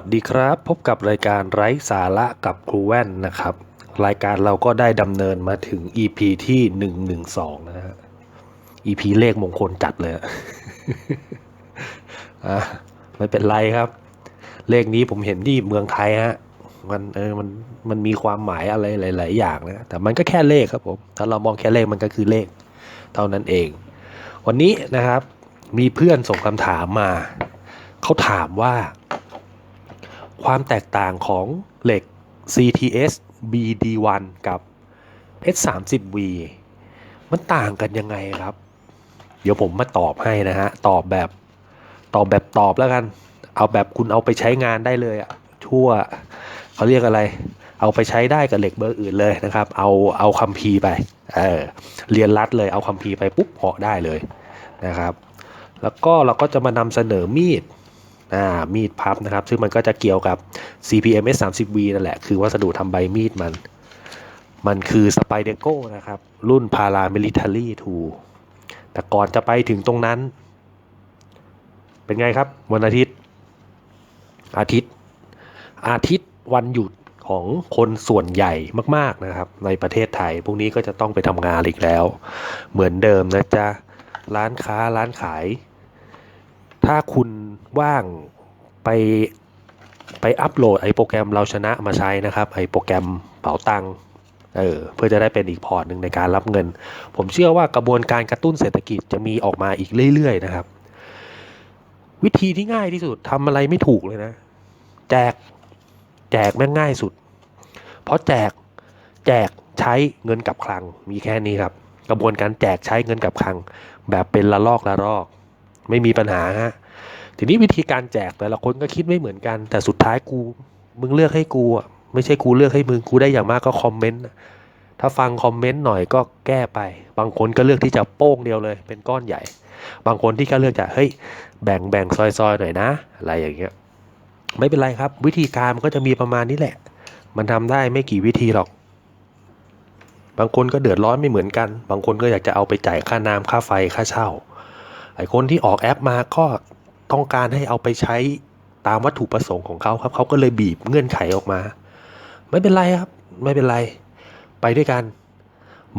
วัสดีครับ พบกับรายการไร้สาระกับครูแว่นนะครับ รายการเราก็ได้ดำเนินมาถึง EP ที่ 112 นะฮะ EP เลขมงคลจัดเลยอะอะไม่เป็นไรครับ เลขนี้ผมเห็นที่เมืองไทยฮะมันเออมันมันมีความหมายอะไรหลาย ๆ อย่างนะ แต่มันก็แค่เลขครับผม ถ้าเรามองแค่เลขมันก็คือเลข เท่านั้นเอง วันนี้นะครับ มีเพื่อนส่งคำถามมา เขาถามว่า ความแตกต่างของเหล็ก CTS BD1 กับ S30V มันต่างกันยังไงครับ เดี๋ยวผมมาตอบให้นะฮะ ตอบแบบตอบแบบตอบแล้วกัน เอาแบบคุณเอาไปใช้งานได้เลยอะทั่วเขาเรียกอะไร เอาไปใช้ได้กับเหล็กเบอร์อื่นเลยนะครับ เอาเอาคัมภีร์ไปเออเรียนรัดเลยเอาคัมภีร์ไปปุ๊บเหาะได้เลยนะครับ แล้วก็เราก็จะมานำเสนอมีด อ่ามีดพับนะครับ ซึ่งมันก็จะเกี่ยวกับ CPM S30V นั่นแหละ คือวัสดุทำใบมีดมัน มันคือ Spyderco นะครับ รุ่น Paramilitary Tool แต่ก่อนจะไปถึงตรงนั้น เป็นไงครับ วันอาทิตย์ อาทิตย์ อาทิตย์วันหยุดของคนส่วนใหญ่มาก ๆนะครับ ในประเทศไทย พวกนี้ก็จะต้องไปทำงานอีกแล้ว เหมือนเดิมนะจ๊ะ ร้านค้าร้านขาย ถ้าคุณ ว่างไปไปอัปโหลดไอ้โปรแกรมเราชนะมาใช้นะครับไอ้โปรแกรมเป๋าตังค์เออเพื่อจะได้เป็นอีกพอร์ตหนึ่งในการรับเงิน ผมเชื่อว่ากระบวนการกระตุ้นเศรษฐกิจจะมีออกมาอีกเรื่อย ๆ นะครับ วิธีที่ง่ายที่สุดทำอะไรไม่ถูกเลยนะ แจกแจกแม่งง่ายสุด เพราะแจกแจกใช้เงินกับคลังมีแค่นี้ครับ กระบวนการแจกใช้เงินกับคลัง แบบเป็นละลอกละลอก ไม่มีปัญหาฮะ ทีนี้วิธีการแจกแต่ละคนก็คิดไม่เหมือนกัน แต่สุดท้ายกู มึงเลือกให้กูอะไม่ใช่กูเลือกให้มึงกูได้อย่างมากก็คอมเมนต์ถ้าฟังคอมเมนต์หน่อยก็แก้ไป บางคนก็เลือกที่จะโป้งเดียวเลย เป็นก้อนใหญ่ บางคนที่ก็เลือกจะเฮ้ยแบ่งแบ่งซอยซอยหน่อยนะ อะไรอย่างเงี้ยไม่เป็นไรครับ วิธีการมันก็จะมีประมาณนี้แหละ มันทำได้ไม่กี่วิธีหรอก บางคนก็เดือดร้อนไม่เหมือนกัน บางคนก็อยากจะเอาไปจ่ายค่าน้ำค่าไฟค่าเช่าไอ้คนที่ออกแอปมาก็ ต้องการให้เอาไปใช้ตามวัตถุประสงค์ของเขาครับเขาก็เลยบีบเงื่อนไขออกมา ไม่เป็นไรครับ ไม่เป็นไร ไปด้วยกัน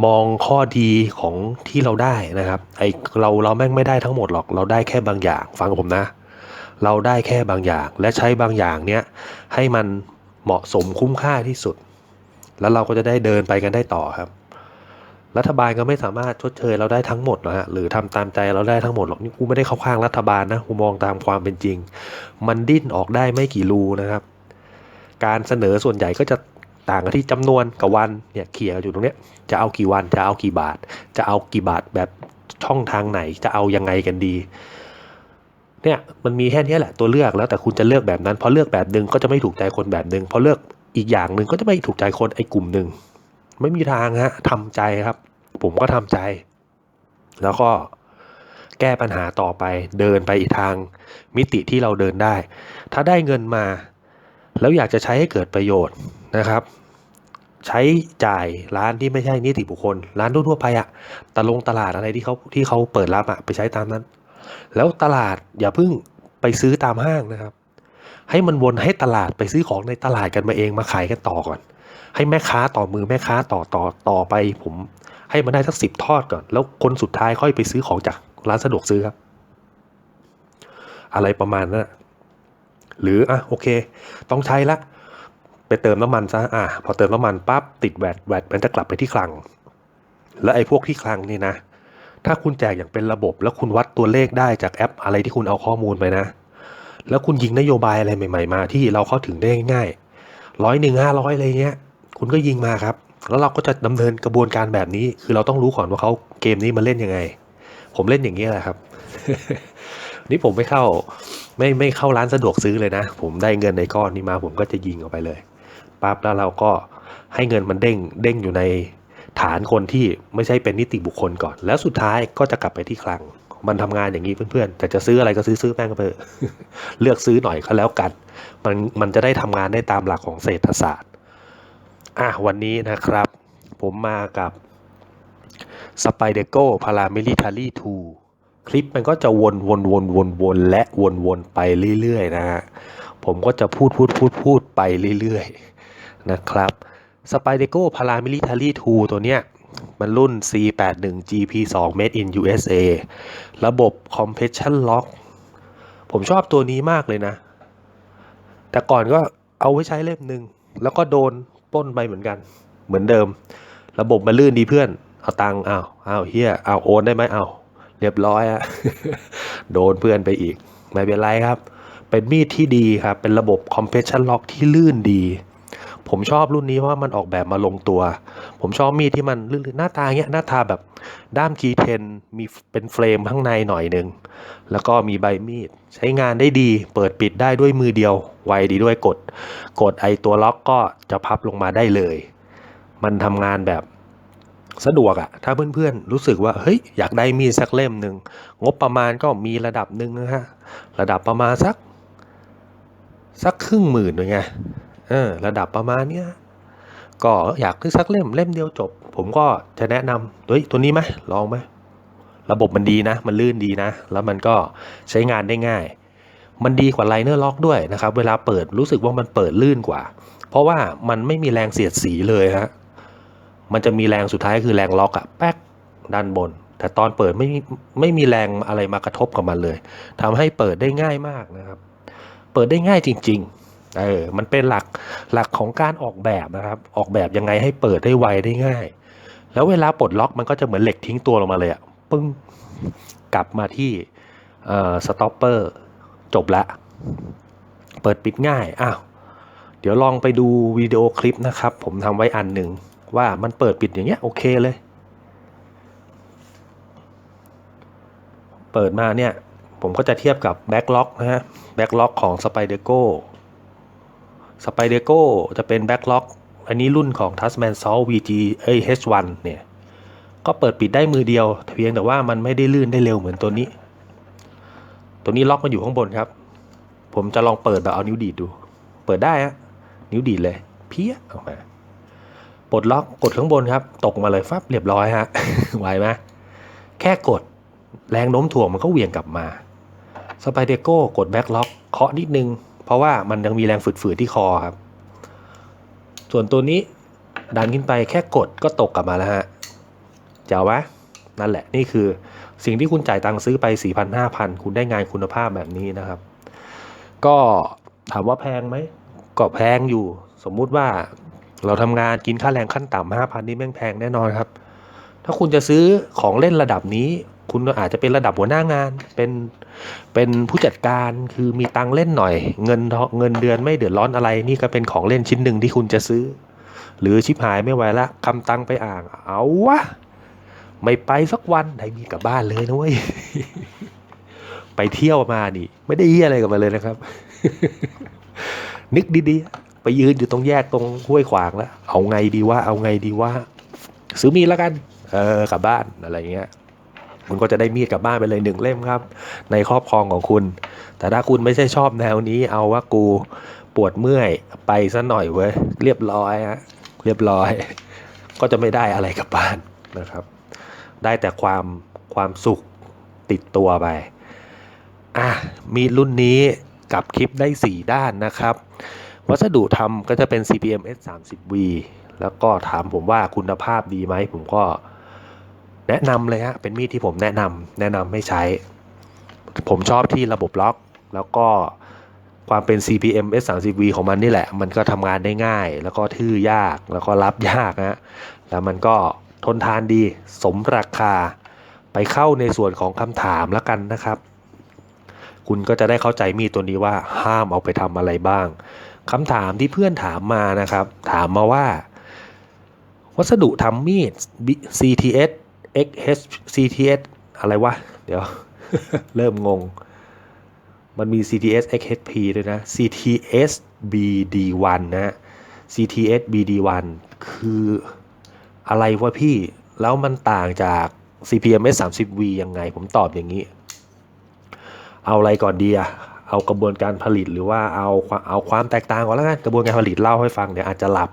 มองข้อดีของที่เราได้นะครับไอเราเราแม่งไม่ได้ทั้งหมดหรอก เราได้แค่บางอย่าง ฟังผมนะ เราได้แค่บางอย่าง และใช้บางอย่างเนี้ยให้มันเหมาะสมคุ้มค่าที่สุด แล้วเราก็จะได้เดินไปกันได้ต่อครับ รัฐบาลก็ไม่สามารถชดเชยเราได้ทั้งหมดหรอกฮะหรือทำตามใจเราได้ทั้งหมดหรอกนี่กูไม่ได้เข้าข้างรัฐบาลนะกูมองตามความเป็นจริง มันดิ้นออกได้ไม่กี่รูนะครับ การเสนอส่วนใหญ่ก็จะต่างกันที่จำนวนกับวันเนี่ยเขี่ยอยู่ตรงเนี้ยจะเอากี่วันจะเอากี่บาท จะเอากี่บาทแบบช่องทางไหนจะเอายังไงกันดีเนี่ยมันมีแค่นี้แหละตัวเลือกแล้วแต่คุณจะเลือกแบบนั้นพอเลือกแบบหนึ่งก็จะไม่ถูกใจคนแบบหนึ่งพอเลือกอีกอย่างหนึ่งก็จะไม่ถูกใจคนไอ้กลุ่มหนึ่ง ไม่มีทางฮะทำใจครับ ผมก็ทำใจ แล้วก็แก้ปัญหาต่อไป เดินไปอีกทางมิติที่เราเดินได้ ถ้าได้เงินมา แล้วอยากจะใช้ให้เกิดประโยชน์นะครับ ใช้จ่ายร้านที่ไม่ใช่นิติบุคคล ร้านทั่วไปอะตะลงตลาดอะไรที่เขาที่เขาเปิดรับอะไปใช้ตามนั้น แล้วตลาดอย่าเพิ่งไปซื้อตามห้างนะครับ ให้มันวนให้ตลาดไปซื้อของในตลาดกันมาเองมาขายกันต่อก่อน ให้แม่ค้าต่อมือแม่ค้าต่อต่อต่อไป ผมให้มันได้สักสิบทอดก่อน แล้วคนสุดท้ายค่อยไปซื้อของจากร้านสะดวกซื้อครับ อะไรประมาณนั้นหรืออะโอเค ต้องใช้ละไปเติมน้ำมันซะอะพอเติมน้ำมันปั๊บติดแวดแวดมันจะกลับไปที่คลัง แล้วไอ้พวกที่คลังนี่นะ ถ้าคุณแจกอย่างเป็นระบบ แล้วคุณวัดตัวเลขได้จากแอป อะไรที่คุณเอาข้อมูลไปนะ แล้วคุณยิงนโยบายอะไรใหม่ ๆ มาที่เราเข้าถึงได้ง่ายร้อยหนึ่งห้าร้อยอะไรเงี้ย คุณก็ยิงมาครับ แล้วเราก็จะดำเนินกระบวนการแบบนี้ คือเราต้องรู้ก่อนว่าเขาเกมนี้มาเล่นยังไง ผมเล่นอย่างนี้แหละครับ นี่ผมไม่เข้าไม่ไม่เข้าร้านสะดวกซื้อเลยนะ ผมได้เงินในก้อนนี้มา ผมก็จะยิงออกไปเลยปั๊บแล้วเราก็ให้เงินมันเด้งเด้งอยู่ในฐานคนที่ไม่ใช่เป็นนิติบุคคลก่อน แล้วสุดท้ายก็จะกลับไปที่คลัง มันทำงานอย่างนี้เพื่อนๆแต่จะซื้ออะไรก็ซื้อซื้อแม่งไปเถอะเลือกซื้อหน่อยก็แล้วกัน มันมันจะได้ทำงานได้ตามหลักของเศรษฐศาสตร์ อะวันนี้นะครับ ผมมากับ s p y d e r g o Paramilitary 2คลิปมันก็จะวนวนวนวนวนและวนวนไปเรื่อยๆนะฮะผมก็จะพูดพูดพูดพูดไปเรื่อยๆนะครับ s p y d e c o Paramilitary 2ตัวเนี้ยมันรุ่น C81 GP2 Made in USA ระบบ Compression Lock ผมชอบตัวนี้มากเลยนะ แต่ก่อนก็เอาไว้ใช้เล่มหนึ่ง แล้วก็โดน ปล้นไปเหมือนกัน เหมือนเดิม ระบบมันลื่นดีเพื่อน เอาตังค์อ้าวอ้าวเฮียเอาโอนได้ไหมเอาเรียบร้อยอะโดนเพื่อนไปอีก ไม่เป็นไรครับ เป็นมีดที่ดีครับ เป็นระบบคอมเพรสชันล็อกที่ลื่นดี ผมชอบรุ่นนี้เพราะว่ามันออกแบบมาลงตัว ผมชอบมีดที่มันลื่นๆหน้าตาเงี้ยหน้าตาแบบด้าม G10 มีเป็นเฟรมข้างในหน่อยหนึ่งแล้วก็มีใบมีด ใช้งานได้ดี เปิดปิดได้ด้วยมือเดียว ไวดีด้วยกด กดไอตัวล็อกก็จะพับลงมาได้เลย มันทำงานแบบสะดวกอะถ้าเพื่อนๆ รู้สึกว่าเฮ้ยอยากได้มีดสักเล่มหนึ่งงบประมาณก็มีระดับหนึ่งนะฮะระดับประมาณสัก สักครึ่งหมื่นเลยไง เออระดับประมาณเนี้ยก็อยากซื้อสักเล่มเล่มเดียวจบ ผมก็จะแนะนำเฮ้ยตัวนี้ไหมลองไหมระบบมันดีนะ มันลื่นดีนะ แล้วมันก็ใช้งานได้ง่าย มันดีกว่าไลเนอร์ล็อกด้วยนะครับ เวลาเปิดรู้สึกว่ามันเปิดลื่นกว่า เพราะว่ามันไม่มีแรงเสียดสีเลยฮะมันจะมีแรงสุดท้ายคือแรงล็อกอะแป๊กด้านบน แต่ตอนเปิดไม่มีไม่มีแรงอะไรมากระทบกับมันเลยทำให้เปิดได้ง่ายมากนะครับ เปิดได้ง่ายจริง ๆ เออมันเป็นหลักหลักของการออกแบบนะครับ ออกแบบยังไงให้เปิดได้ไวได้ง่าย แล้วเวลาปลดล็อกมันก็จะเหมือนเหล็กทิ้งตัวลงมาเลยอะปึ้งกลับมาที่เอ่อสต็อปเปอร์จบละเปิดปิดง่ายอ้าวเดี๋ยวลองไปดูวิดีโอคลิปนะครับ ผมทำไว้อันหนึ่งว่ามันเปิดปิดอย่างเงี้ยโอเคเลย เปิดมาเนี่ย ผมก็จะเทียบกับแบ็กล็อกนะฮะแบ็กล็อกของ s p y d e c o s p y d e c o จะเป็นแบ็กล็อกอันนี้รุ่นของ Tasman Salt VG เอ้ย H1 เนี่ย ก็เปิดปิดได้มือเดียวเพียงแต่ว่ามันไม่ได้ลื่นได้เร็วเหมือนตัวนี้ ตัวนี้ล็อกมันอยู่ข้างบนครับ ผมจะลองเปิดแบบเอานิ้วดีดดู เปิดได้ฮะนิ้วดีดเลย เพี้ยออกมาปลดล็อกกดข้างบนครับ ตกมาเลยฟับเรียบร้อยฮะไหวไหมแค่กดแรงโน้มถ่วงมันก็เหวี่ยงกลับมาสไปเดโก้กดแบ็คล็อกเคาะนิดนึง เพราะว่ามันยังมีแรงฝืดๆที่คอครับ ส่วนตัวนี้ดันขึ้นไปแค่กดก็ตกกลับมาแล้วฮะเจ๋ววะนั่นแหละนี่คือสิ่งที่คุณจ่ายตังค์ซื้อไป 4,000 5,000 คุณได้งานคุณภาพแบบนี้นะครับ ก็ถามว่าแพงไหมก็แพงอยู่ สมมุติว่าเราทำงานกินค่าแรงขั้นต่ำห้าพันนี่แม่งแพงแน่นอนครับ ถ้าคุณจะซื้อของเล่นระดับนี้ คุณอาจจะเป็นระดับหัวหน้างาน เป็นเป็นผู้จัดการคือมีตังเล่นหน่อย เงินเงินเดือนไม่เดือดร้อนอะไร นี่ก็เป็นของเล่นชิ้นหนึ่งที่คุณจะซื้อ หรือชิบหายไม่ไหวละคำตังไปอ่าง เอาวะไม่ไปสักวันได้มีกลับบ้านเลยนะเว้ยไปเที่ยวมานี่ ไม่ได้เยี่ยอะไรกับมันเลยนะครับ นึกดีๆ ไปยืนอยู่ตรงแยกตรงห้วยขวางแล้ว เอาไงดีว่า เอาไงดีว่าซื้อมีแล้วกัน เออกลับบ้านอะไรเงี้ย คุณก็จะได้มีดกลับบ้านไปเลยหนึ่งเล่มครับ ในครอบครองของคุณ แต่ถ้าคุณไม่ใช่ชอบแนวนี้ เอาว่ากูปวดเมื่อยไปซะหน่อยเว้ยเรียบร้อยฮะเรียบร้อย ก็จะไม่ได้อะไรกลับบ้านนะครับ ได้แต่ความความสุขติดตัวไปอะมีรุ่นนี้กับคลิปได้ 4 ด้านนะครับ วัสดุทำก็จะเป็น CPM S 3 0 V แล้วก็ถามผมว่าคุณภาพดีไหม ผมก็ แนะนำเลยฮะเป็นมีดที่ผมแนะนำแนะนำให้ใช้ ผมชอบที่ระบบล็อก แล้วก็ความเป็น CPM S 3 0 V ของมันนี่แหละ มันก็ทำงานได้ง่าย แล้วก็ทื่อยากแล้วก็รับยากนะแล้วมันก็ทนทานดีสมราคาไปเข้าในส่วนของคำถามแล้วกันนะครับ คุณก็จะได้เข้าใจมีดตัวนี้ว่าห้ามเอาไปทำอะไรบ้างคำถามที่เพื่อนถามมานะครับ ถามมาว่า วัสดุทำมีด CTS XH CTS อะไรวะ เดี๋ยว เริ่มงง มันมี CTS XHP ด้วยนะ CTS BD1 นะ CTS BD1 คืออะไรวะพี่ แล้วมันต่างจาก CPMS 30V ยังไง ผมตอบอย่างนี้ เอาอะไรก่อนดีอะเอากระบวนการผลิตหรือว่าเอาเอาความแตกต่างก่อนแล้วกัน กระบวนการผลิตเล่าให้ฟังเดี๋ยวอาจจะหลับ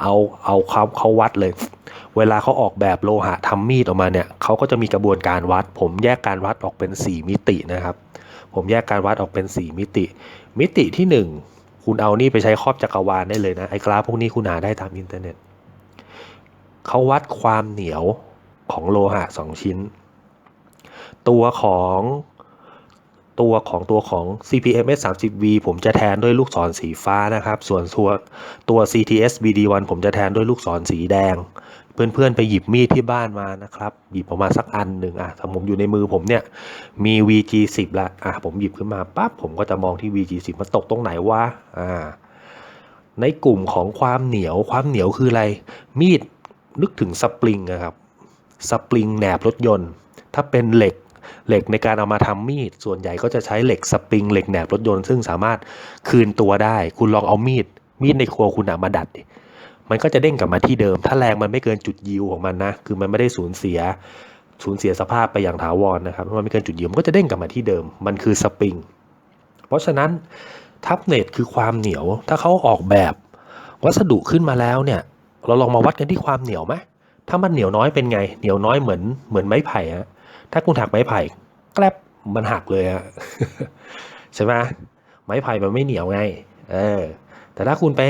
เอาเอาเขาเขาวัดเลย เวลาเขาออกแบบโลหะทำมีดออกมาเนี่ยเขาก็จะมีกระบวนการวัด ผมแยกการวัดออกเป็น 4 มิตินะครับ ผมแยกการวัดออกเป็น 4 มิติ มิติที่ 1 คุณเอานี่ไปใช้ครอบจักรวาลได้เลยนะไอ้กราฟพวกนี้คุณหาได้ตามอินเทอร์เน็ตเขาวัดความเหนียวของโลหะ 2 ชิ้น ตัวของ ตัวของตัวของ CPMS 30V ผมจะแทนด้วยลูกศรสีฟ้านะครับ ส่วนตัวตัว CTS BD1 ผมจะแทนด้วยลูกศรสีแดง เพื่อนๆไปหยิบมีดที่บ้านมานะครับ หยิบออกมาสักอันหนึ่งอะถ้าผมอยู่ในมือผมเนี่ยมี VG10 ละอะผมหยิบขึ้นมาปั๊บผมก็จะมองที่ VG10 มันตกตรงไหนวะอ่าในกลุ่มของความเหนียวความเหนียวคืออะไร มีดนึกถึงสปริงนะครับสปริงแหนบรถยนต์ ถ้าเป็นเหล็ก เหล็กในการเอามาทำมีด ส่วนใหญ่ก็จะใช้เหล็กสปริงเหล็กแหนบรถยนต์ซึ่งสามารถคืนตัวได้ คุณลองเอามีด มีดในครัวคุณมาดัดดิมันก็จะเด้งกลับมาที่เดิม ถ้าแรงมันไม่เกินจุดยิวของมันนะ คือมันไม่ได้สูญเสีย สูญเสียสภาพไปอย่างถาวรนะครับ มันไม่เกินจุดยิวมันก็จะเด้งกลับมาที่เดิม มันคือสปริง เพราะฉะนั้นทับเน็ตคือความเหนียว ถ้าเขาออกแบบ วัสดุขึ้นมาแล้วเนี่ย เราลองมาวัดกันที่ความเหนียวไหมถ้ามันเหนียวน้อยเป็นไง เหนียวน้อยเหมือนเหมือนไม้ไผ่ฮะ ถ้าคุณหักไม้ไผ่แกลบมันหักเลยฮะใช่ไหมไม้ไผ่มันไม่เหนียวไง เออ แต่ถ้าคุณไป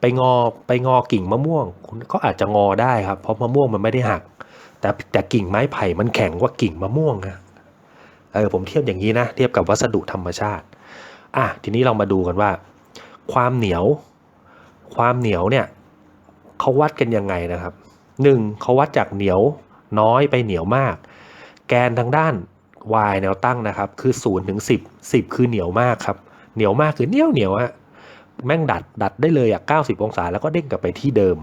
ไปงอไปงอกิ่งมะม่วง คุณก็อาจจะงอได้ครับ เพราะมะม่วงมันไม่ได้หัก แต่แต่กิ่งไม้ไผ่มันแข็งกว่ากิ่งมะม่วงนะเออผมเทียบอย่างนี้นะเทียบกับวัสดุธรรมชาติอะทีนี้เรามาดูกันว่า ความเหนียว ความเหนียวเนี่ยเขาวัดกันยังไงนะครับหนึ่งเขาวัดจากเหนียวน้อยไปเหนียวมาก แกนทางด้าน y แนวตั้งนะครับ คือ0ถึง10 10 คือเหนียวมากครับ เหนียวมากคือเหนียวเหนียวฮะแม่งดัดดัดได้เลยอะ90 องศาแล้วก็เด้งกลับไปที่เดิม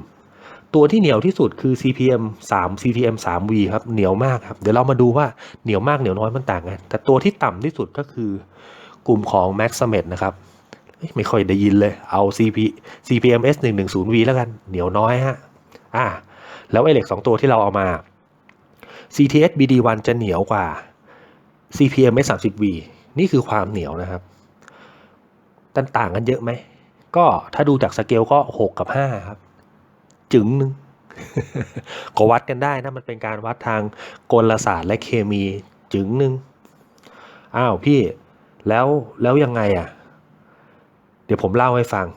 ตัวที่เหนียวที่สุดคือ CPM 3 CPM 3V ครับเหนียวมากครับ เดี๋ยวเรามาดูว่าเหนียวมากเหนียวน้อยมันต่างกัน แต่ตัวที่ต่ำที่สุดก็คือกลุ่มของ Maximet นะครับเอ้ยไม่ค่อยได้ยินเลย เอา CP CPMS 110V แล้วกัน เหนียวน้อยฮะ อ่า แล้วไอเหล็ก2ตัวที่เราเอามา CTS BD1 จะเหนียวกว่า CPM 30V นี่คือความเหนียวนะครับต,ต่างกันเยอะไหม ก็ถ้าดูจากสเกลก็ 6 กับ 5 ครับ จึงหนึ่งก็วัดกันได้นะ มันเป็นการวัดทางกลศาสตร์และเคมีจึงหนึ่งอ้าวพี่แล้วแล้วยังไงอะ เดี๋ยวผมเล่าให้ฟัง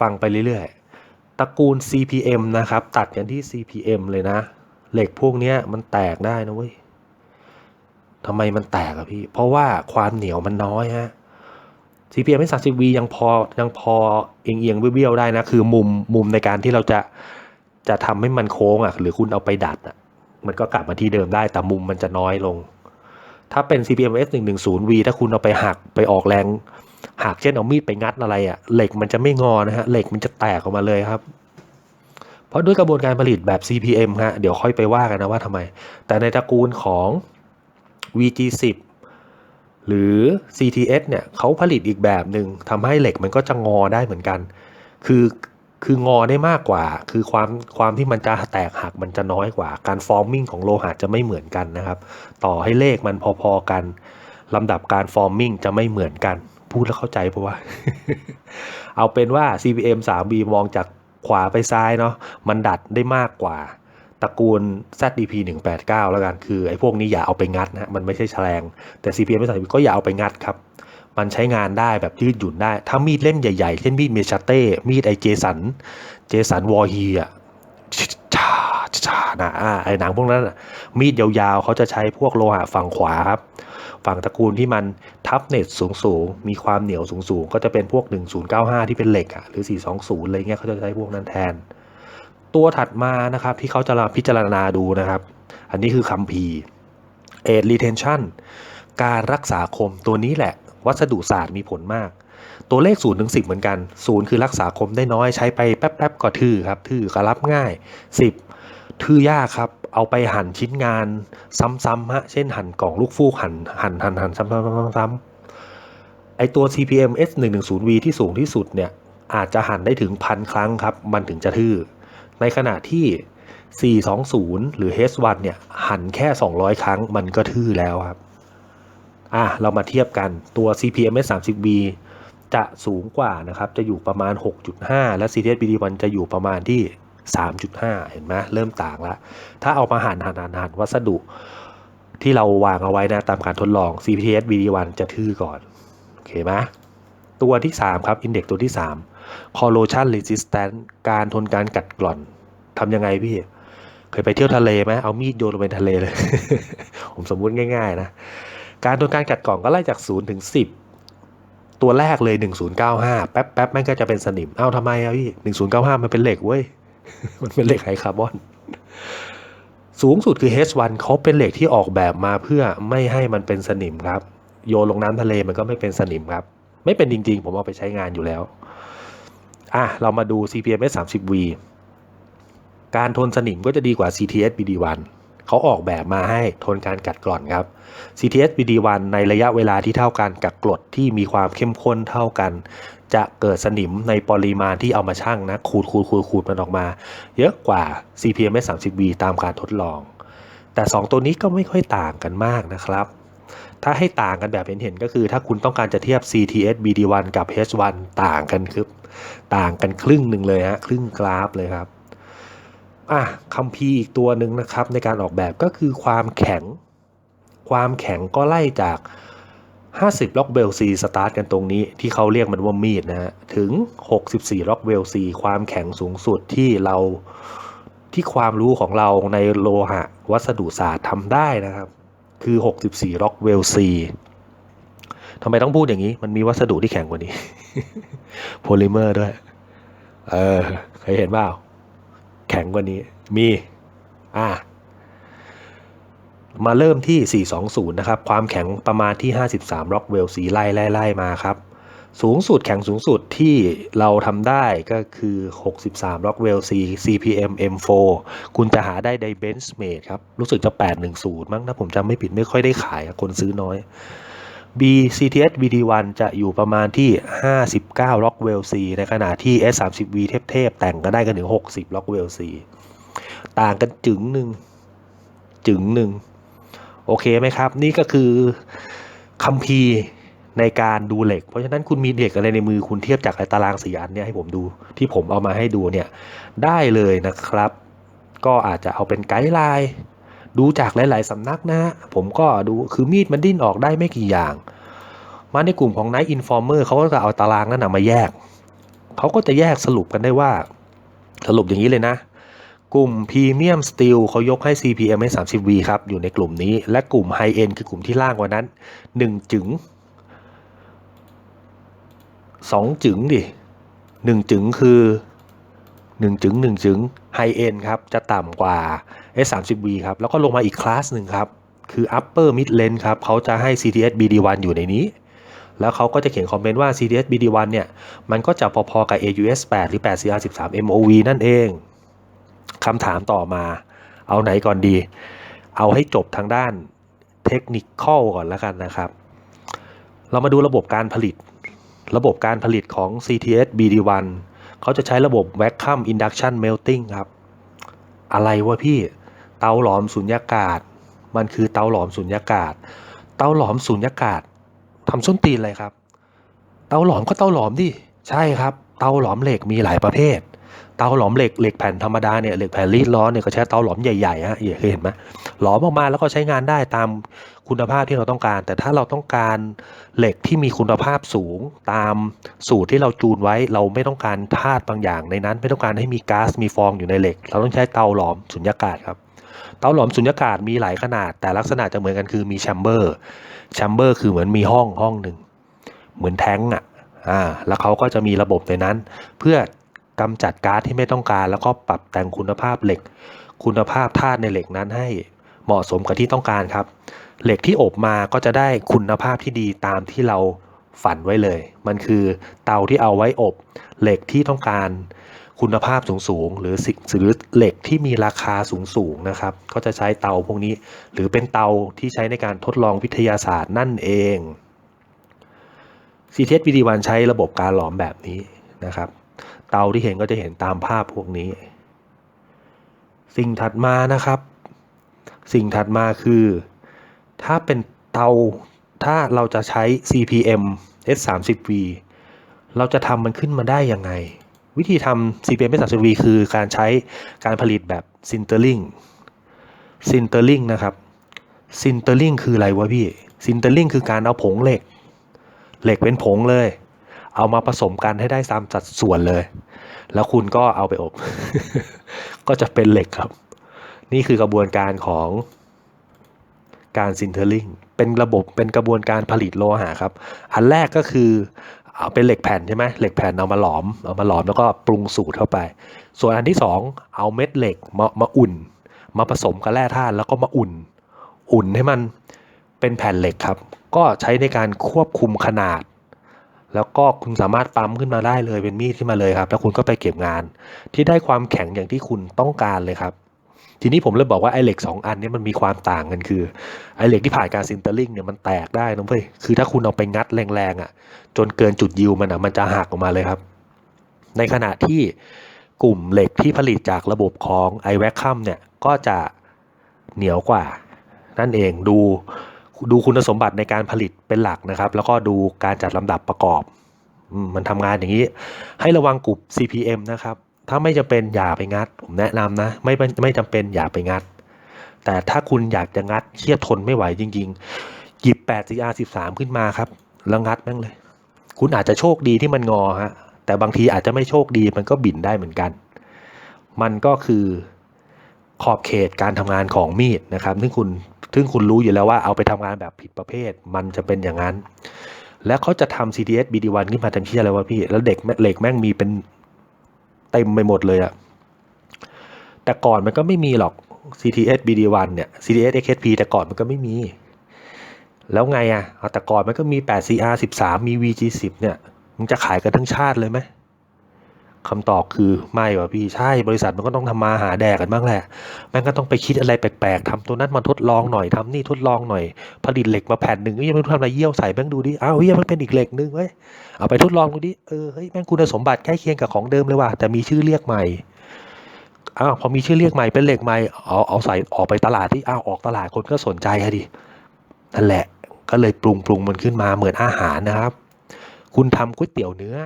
ฟังไปเรื่อยๆตระกูล CPM นะครับ ตัดกันที่ CPM เลยนะ เหล็กพวกเนี้ยมันแตกได้นะเว้ยทำไมมันแตกอะพี่ เพราะว่าความเหนียวมันน้อยฮะ CPM ไม่30 V ยังพอยังพอเอียงเอียงๆเบี้ยวๆได้นะ คือมุมมุมในการที่เราจะจะทำให้มันโค้งอะหรือคุณเอาไปดัดอะมันก็กลับมาที่เดิมได้แต่มุมมันจะน้อยลง ถ้าเป็น CPM S 110 V ถ้าคุณเอาไปหักไปออกแรงหักเช่นเอามีดไปงัดอะไรอะเหล็กมันจะไม่งอนะฮะเหล็กมันจะแตกออกมาเลยครับ ราะด้วยกระบวนการผลิตแบบ CPM ฮะเดี๋ยวค่อยไปว่ากันนะว่าทำไม แต่ในตระกูลของ VG10 หรือ CTS เนี่ยเขาผลิตอีกแบบหนึ่งทำให้เหล็กมันก็จะงอได้เหมือนกัน คือคืองอได้มากกว่า คือความความที่มันจะแตกหักมันจะน้อยกว่า การฟอร์มิ่งของโลหะจะไม่เหมือนกันนะครับ ต่อให้เลขมันพอๆกันลำดับการฟอร์มิ่งจะไม่เหมือนกัน พูดแล้วเข้าใจปะวะ เอาเป็นว่า CPM 3B มองจาก ขวาไปซ้ายเนาะมันดัดได้มากกว่าตระกูล ZDP 189 แล้วกันคือไอ้พวกนี้อย่าเอาไปงัดนะมันไม่ใช่แฉลงแต่ CPM ไม่ใส่ก็อย่าเอาไปงัดครับ มันใช้งานได้แบบยืดหยุ่นได้ ถ้ามีดเล่มใหญ่ๆ เช่นมีดเมชาเต้ มีดไอเจสัน เจสันวอร์ฮีอะ นะอ่าไอ้หนังพวกนั้นน่ะมีดยาวๆเขาจะใช้พวกโลหะฝั่งขวาครับ ฝั่งตระกูลที่มันทับเน็ตสูงๆ มีความเหนียวสูงๆ ก็จะเป็นพวก 1095 ที่เป็นเหล็กอะหรือ 420 อะไรเงี้ยเขาจะใช้พวกนั้นแทน ตัวถัดมานะครับที่เขาจะาพิจารณาดูนะครับ อันนี้คือคัมภีร์ aid retention การรักษาคมตัวนี้แหละ วัสดุศาสตร์มีผลมากตัวเลข0ถึง10เหมือนกัน0คือรักษาคมได้น้อยใช้ไปแป๊บๆก็ทื่อครับทื่อก็รับง่าย 10 ทื่อยากครับ เอาไปหั่นชิ้นงานซ้ำๆฮะ เช่นหั่นกล่องลูกฟูกหั่นหั่นหั่นหั่นซ้ำๆๆๆไอตัว CPM S 1 1 0 V ที่สูงที่สุดเนี่ย อาจจะหั่นได้ถึงพันครั้งครับ มันถึงจะทื่อ ในขณะที่ 420 หรือ H1 เนี่ย หันแค่ 200 ครั้งมันก็ทื่อแล้วครับ อะ เรามาเทียบกันตัว CPMS 30V จะสูงกว่านะครับ จะอยู่ประมาณ 6.5 และ CTS BD1 จะอยู่ประมาณที่ 3.5 เห็นไหมเริ่มต่างแล้วถ้าเอามาหันหันหันหันวัสดุที่เราวางเอาไว้นะตามการทดลอง CPTS BD1 จะทื่อก่อน โอเคไหมตัวที่ 3 ครับ Index ตัวที่ 3 Corrosion Resistance การทนการกัดกร่อนทำยังไงพี่ เคยไปเที่ยวทะเลไหมเอามีดโยนลงไปทะเลเลย ผมสมมุติง่าย ๆ นะ การทนการกัดกร่อนก็ไล่จาก 0 ถึง 10 ตัวแรกเลย 1095 แป๊บแป๊บแม่งก็จะเป็นสนิม เอ้าทำไมอะพี่ 1095 มันเป็นเหล็กเว้ย มันเป็นเหล็กไฮคาร์บอน สูงสุดคือ H1 เขาเป็นเหล็กที่ออกแบบมาเพื่อไม่ให้มันเป็นสนิมครับ โยนลงน้ำทะเลมันก็ไม่เป็นสนิมครับ ไม่เป็นจริง ๆ ผมเอาไปใช้งานอยู่แล้ว อะ เรามาดู CPMS 30V การทนสนิมก็จะดีกว่า CTS BD1 เขาออกแบบมาให้ทนการกัดกร่อนครับ CTS BD1 ในระยะเวลาที่เท่ากันกับกรดที่มีความเข้มข้นเท่ากัน จะเกิดสนิมในปริมาณที่เอามาชั่งนะขูดขูดขูดขูดมันออกมา เยอะกว่า CPMS 30V ตามการทดลอง แต่ 2 ตัวนี้ก็ไม่ค่อยต่างกันมากนะครับ ถ้าให้ต่างกันแบบเห็นๆก็คือ ถ้าคุณต้องการจะเทียบ CTS BD1 กับ H1 ต่างกันคือต่างกันครึ่งหนึ่งเลยฮะครึ่งกราฟเลยครับอะคัมภีอีกตัวหนึ่งนะครับในการออกแบบก็คือความแข็ง ความแข็งก็ไล่จาก 50ล็อกเบล C สตาร์ทกันตรงนี้ที่เขาเรียกมันว่ามีดนะฮะถึง 64ล็อกเบล C ความแข็งสูงสุดที่เราที่ความรู้ของเราในโลหะวัสดุศาสตร์ทำได้นะครับ คือ 64ล็อกเวล C ทำไมต้องพูดอย่างนี้ มันมีวัสดุที่แข็งกว่านี้ โพลิเมอร์ด้วย เออ เคยเห็นเปล่า แข็งกว่านี้ มี อ่า มาเริ่มที่ 420 นะครับ ความแข็งประมาณที่ 53 ล็อกเวลสีไล่ไล่ไล่มาครับ สูงสุดแข็งสูงสุดที่เราทำได้ก็คือ 63 ล็อกเวล C CPM M4 คุณจะหาได้ใน Benchmade ครับ รู้สึกจะ 810 มั้งถ้าผมจำไม่ผิดไม่ค่อยได้ขาย คนซื้อน้อย B CTS BD1 จะอยู่ประมาณที่ 59 ล็อกเวล C ในขณะที่ S30V เทพๆแต่งก็ได้กันถึง 60 ล็อกเวล C ต่างกันจึงหนึ่งจึงหนึ่ง โอเคไหมครับ นี่ก็คือคัมภีร์ในการดูเหล็ก เพราะฉะนั้นคุณมีเหล็กอะไรในมือคุณเทียบจากไอ้ตารางสีอันเนี่ยให้ผมดูที่ผมเอามาให้ดูเนี่ยได้เลยนะครับ ก็อาจจะเอาเป็นไกด์ไลน์ดูจากหลาย ๆ สำนักนะผมก็ดูคือมีดมันดิ้นออกได้ไม่กี่อย่าง มาในกลุ่มของ Night Informer เขาก็จะเอาตารางนั้นนะมาแยก เขาก็จะแยกสรุปกันได้ว่า สรุปอย่างนี้เลยนะ ลุ่ม Premium Steel เขายกให้ CPM ให้ 30V ครับ อยู่ในกลุ่มนี้ และกลุ่ม High End คือกลุ่มที่ล่างกว่านั้น 1 จึง 2 จึงดิ 1 จึงคือ 1 จึง 1 จึง High End ครับ จะต่ำกว่า S30V ครับ แล้วก็ลงมาอีกคลาสหนึ่งครับ คือ Upper Mid Range ครับ เขาจะให้ CTS BD1 อยู่ในนี้แล้วเขาก็จะเขียนคอมเมนต์ว่า CTS BD1 เนี่ย มันก็จะพอๆกับ AUS 8 หรือ 8CR13 MOV นั่นเอง คำถามต่อมา เอาไหนก่อนดี เอาให้จบทางด้านเทคนิคข้อก่อนแล้วกันนะครับ เรามาดูระบบการผลิต ระบบการผลิตของ CTS BD1 เขาจะใช้ระบบ Vacuum Induction Melting ครับ อะไรวะพี่เตาหลอมสุญญากาศ มันคือเตาหลอมสุญญากาศ เตาหลอมสุญญากาศทำส้นตีนอะไรครับ เตาหลอมก็เตาหลอมดิ ใช่ครับ เตาหลอมเหล็กมีหลายประเภท เตาหลอมเหล็กเหล็กแผ่นธรรมดาเนี่ยเหล็กแผ่นรีดร้อนเนี่ยก็ใช้เตาหลอมใหญ่ๆฮะเคยเห็นไหมหลอมออกมาแล้วก็ใช้งานได้ตามคุณภาพที่เราต้องการ แต่ถ้าเราต้องการเหล็กที่มีคุณภาพสูง ตามสูตรที่เราจูนไว้ เราไม่ต้องการธาตุบางอย่างในนั้น ไม่ต้องการให้มีก๊าซมีฟองอยู่ในเหล็ก เราต้องใช้เตาหลอมสุญญากาศครับเตาหลอมสุญญากาศมีหลายขนาด แต่ลักษณะจะเหมือนกันคือมีแชมเบอร์แชมเบอร์คือเหมือนมีห้องห้องหนึ่งเหมือนแท้งอะอ่าแล้วเขาก็จะมีระบบในนั้น เพื่อ กำจัดก๊าซที่ไม่ต้องการ แล้วก็ปรับแต่งคุณภาพเหล็ก คุณภาพธาตุในเหล็กนั้นให้เหมาะสมกับที่ต้องการครับ เหล็กที่อบมาก็จะได้คุณภาพที่ดีตามที่เราฝันไว้เลย มันคือเตาที่เอาไว้อบ เหล็กที่ต้องการคุณภาพสูงๆหรือสิหรือเหล็กที่มีราคาสูงๆนะครับ ก็จะใช้เตาพวกนี้ หรือเป็นเตาที่ใช้ในการทดลองวิทยาศาสตร์นั่นเอง CTS BD1 ใช้ระบบการหลอมแบบนี้นะครับ เตาที่เห็นก็จะเห็นตามภาพพวกนี้ สิ่งถัดมานะครับ สิ่งถัดมาคือ ถ้าเป็นเตาถ้าเราจะใช้ CPM S30V เราจะทำมันขึ้นมาได้ยังไง วิธีทำ CPM ไม่ 30V คือการใช้การผลิตแบบซินเตอร์ลิงซินเตอร์ลิงนะครับซินเตอร์ลิงคืออะไรวะพี่ซินเตอร์ลิงคือการเอาผงเหล็ก เหล็กเป็นผงเลย เอามาผสมกันให้ได้ตามสัดส่วนเลย แล้วคุณก็เอาไปอบ ก็จะเป็นเหล็กครับ นี่คือกระบวนการของการซินเทอร์ลิงเป็นระบบเป็นกระบวนการผลิตโลหะครับ อันแรกก็คือเอาเป็นเหล็กแผ่นใช่ไหมเหล็กแผ่นเอามาหลอมเอามาหลอมแล้วก็ปรุงสูตรเข้าไป ส่วนอันที่สองเอาเม็ดเหล็กมามาอุ่น มาผสมกับแร่ธาตุแล้วก็มาอุ่น อุ่นให้มันเป็นแผ่นเหล็กครับ ก็ใช้ในการควบคุมขนาด แล้วก็คุณสามารถปั๊มขึ้นมาได้เลยเป็นมีดขึ้นมาเลยครับ แล้วคุณก็ไปเก็บงาน ที่ได้ความแข็งอย่างที่คุณต้องการเลยครับ ทีนี้ผมเลยบอกว่าไอ้เหล็ก2อันนี้มันมีความต่างกันคือไอ้เหล็กที่ผ่านการซินเตอร์ลิงเนี่ยมันแตกได้นะเว้ยคือถ้าคุณเอาไปงัดแรงๆอะ จนเกินจุดยิวมันอะมันจะหักออกมาเลยครับ ในขณะที่กลุ่มเหล็กที่ผลิตจากระบบของไอแวคคัมเนี่ยก็จะเหนียวกว่า นั่นเองดู ดูคุณสมบัติในการผลิตเป็นหลักนะครับ แล้วก็ดูการจัดลำดับประกอบ มันทำงานอย่างนี้ ให้ระวังกลุ่ม CPM นะครับ ถ้าไม่จำเป็นอย่าไปงัด ผมแนะนำนะ ไม่ไม่จำเป็นอย่าไปงัด แต่ถ้าคุณอยากจะงัดเครียดทนไม่ไหวจริง ๆ หยิบ8 CR 13 ขึ้นมาครับ แล้วงัดแม่งเลย คุณอาจจะโชคดีที่มันงอฮะ แต่บางทีอาจจะไม่โชคดีมันก็บินได้เหมือนกัน มันก็คือ ขอบเขตการทำงานของมีดนะครับ ซึ่งคุณซึ่งคุณรู้อยู่แล้วว่าเอาไปทำงานแบบผิดประเภท มันจะเป็นอย่างนั้น แล้วเขาจะทำ CTS BD1 ขึ้นมาทำเชี่ยอะไรวะพี่ แล้วเด็กเหล็กแม่งมีเป็นเต็มไปหมดเลยอะแต่ก่อนมันก็ไม่มีหรอก CTS BD1 เนี่ย CTS XHP แต่ก่อนมันก็ไม่มี แล้วไงอะแต่ก่อนมันก็มี 8CR 13 มี VG10 เนี่ยมึงจะขายกันทั้งชาติเลยไหม คำตอบคือไม่วะพี่ใช่บริษัทมันก็ต้องทำมาหาแดกกันบ้างแหละแม่งก็ต้องไปคิดอะไรแปลกๆทำตัวนั้นมาทดลองหน่อยทำนี่ทดลองหน่อย ผลิตเหล็กมาแผ่นหนึ่งเอ้ยไม่รู้ทำอะไรเยี่ยวใส่แม่งดูดิอ้าวเฮียมันเป็นอีกเหล็กนึงเว้ยเอาไปทดลองดูดิเออเฮ้ยแม่งคุณสมบัติใกล้เคียงกับของเดิมเลยว่ะแต่มีชื่อเรียกใหม่อ้าวพอมีชื่อเรียกใหม่เป็นเหล็กใหม่เอาเอาใส่ออกไปตลาดที่อ้าวออกตลาดคนก็สนใจอะดินั่นแหละก็เลยปรุงปรุงมันขึ้นมาเหมือนอาหารนะครับ คุณทำก๋วยเตี๋ยวเนื้อ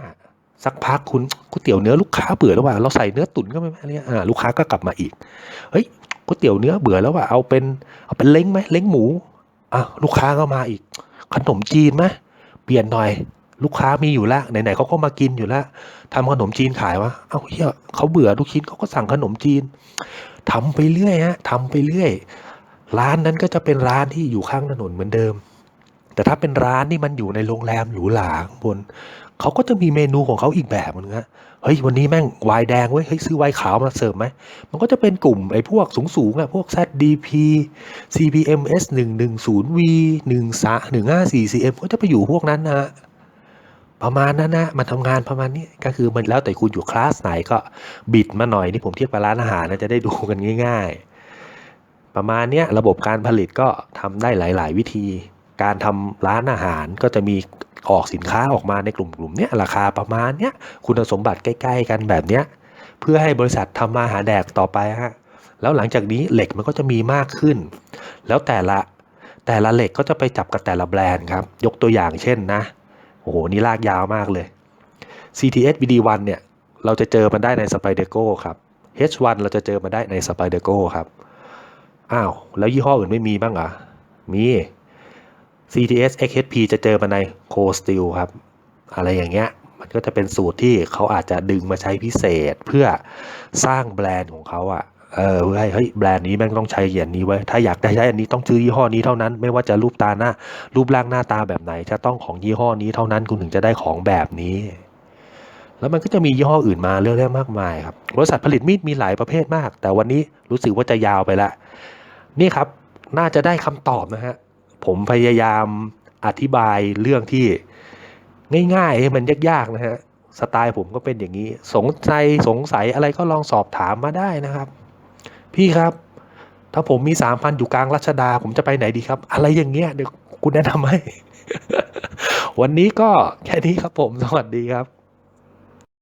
สักพักคุณก๋วยเตี๋ยวเนื้อลูกค้าเบื่อแล้วว่าเราใส่เนื้อตุ๋นก็ไม่อะไรอ่าลูกค้าก็กลับมาอีกเฮ้ยก๋วยเตี๋ยวเนื้อเบื่อแล้วว่าเอาเป็นเอาเป็นเล้งไหมเล้งหมูอะลูกค้าก็มาอีก ขนมจีนไหมเปลี่ยนหน่อยลูกค้ามีอยู่แล้วไหนๆเขาก็มากินอยู่แล้วทำขนมจีนขายวะเอ้าเฮียเขาเบื่อลูกชิ้นเขาก็สั่งขนมจีนทำไปเรื่อยฮะทำไปเรื่อย ร้านนั้นก็จะเป็นร้านที่อยู่ข้างถนนเหมือนเดิม แต่ถ้าเป็นร้านที่มันอยู่ในโรงแรมหรูหราข้างบน เขาก็จะมีเมนูของเขาอีกแบบนึงฮะเฮ้ยวันนี้แม่งไวน์แดงเว้ยเฮ้ยซื้อไวน์ขาวมาเสิร์ฟไหมมันก็จะเป็นกลุ่มไอ้พวกสูงๆอะพวก ZDP CPMS 110V 13 154 CM ก็จะไปอยู่พวกนั้นนะฮะประมาณนั้นนะมันทำงานประมาณนี้ก็คือมันแล้วแต่คุณอยู่คลาสไหนก็บิดมาหน่อยนี่ผมเทียบกับร้านอาหารนะจะได้ดูกันง่าย ๆ ประมาณเนี้ยระบบการผลิตก็ทำได้หลาย ๆ วิธีการทำร้านอาหารก็จะมี ออกสินค้าออกมาในกลุ่มกลุ่มเนี้ยราคาประมาณเนี้ยคุณสมบัติใกล้ ๆ กันแบบเนี้ยเพื่อให้บริษัททำมาหาแดกต่อไปฮะแล้วหลังจากนี้เหล็กมันก็จะมีมากขึ้น แล้วแต่ละแต่ละเหล็กก็จะไปจับกับแต่ละแบรนด์ครับ ยกตัวอย่างเช่นนะโอ้โหนี่ลากยาวมากเลย CTS BD1 เนี่ยเราจะเจอมันได้ใน Spyderco ครับ H1 เราจะเจอมันได้ใน Spyderco ครับอ้าวแล้วยี่ห้ออื่นไม่มีบ้างเหรอมี CTS XHP จะเจอมาใน c o Steel ครับ อะไรอย่างเงี้ย มันก็จะเป็นสูตรที่เขาอาจจะดึงมาใช้พิเศษเพื่อสร้างแบรนด์ของเขาอะเออเพื่อให้เฮ้ยแบรนด์นี้แม่งต้องใช้อย่างนี้ไว้ ถ้าอยากได้ใช้อันนี้ต้องซื้อยี่ห้อนี้เท่านั้น ไม่ว่าจะรูปตาหน้า รูปร่างหน้าตาแบบไหน จะต้องของยี่ห้อนี้เท่านั้นคุณถึงจะได้ของแบบนี้ แล้วมันก็จะมียี่ห้ออื่นมาเรื่อยๆมากมายครับ บริษัทผลิตมีดมีหลายประเภทมาก แต่วันนี้รู้สึกว่าจะยาวไปละ นี่ครับ น่าจะได้คำตอบนะฮะ ผมพยายามอธิบายเรื่องที่ง่ายๆให้มันยากๆนะฮะสไตล์ผมก็เป็นอย่างนี้ สงสัยสงสัยอะไรก็ลองสอบถามมาได้นะครับ พี่ครับ ถ้าผมมีสามพันอยู่กลางรัชดา ผมจะไปไหนดีครับ อะไรอย่างเงี้ยเดี๋ยวคุณแนะนำให้ วันนี้ก็แค่นี้ครับผม สวัสดีครับ